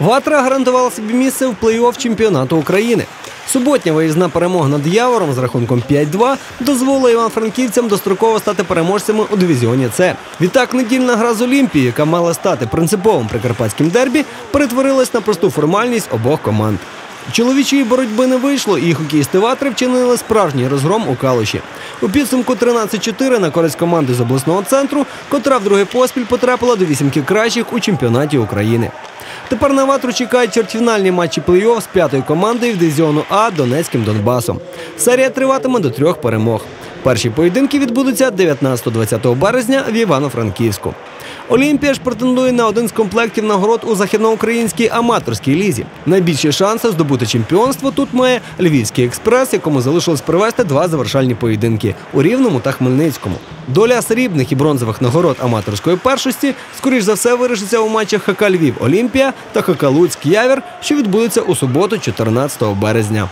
Ватра гарантувала собі місце в плей-офф чемпіонату України. Суботня виїзна перемога над Явором з рахунком 5-2 дозволила івано-франківцям достроково стати переможцями у дивізіоні С. Відтак недільна гра з Олімпією, яка мала стати принциповим прикарпатським дербі, перетворилась на просту формальність обох команд. Чоловічої боротьби не вийшло, і хокеїсти Ватри вчинили справжній розгром у Калуші. У підсумку 13-4 на користь команди з обласного центру, котра вдруге поспіль потрапила до вісімки кращих у чемпіонаті України. Тепер на ватру чекають чвертьфінальні матчі плей-офф з п'ятою командою в дивізіону А Донецьким Донбасом. Серія триватиме до трьох перемог. Перші поєдинки відбудуться 19-20 березня в Івано-Франківську. Олімпія ж претендує на один з комплектів нагород у західноукраїнській аматорській лізі. Найбільші шанси здобути чемпіонство тут має Львівський експрес, якому залишилось провести два завершальні поєдинки у Рівному та Хмельницькому. Доля срібних і бронзових нагород аматорської першості, скоріш за все, вирішиться у матчах ХК Львів Олімпія та ХК Луцьк Явір, що відбудеться у суботу, 14 березня.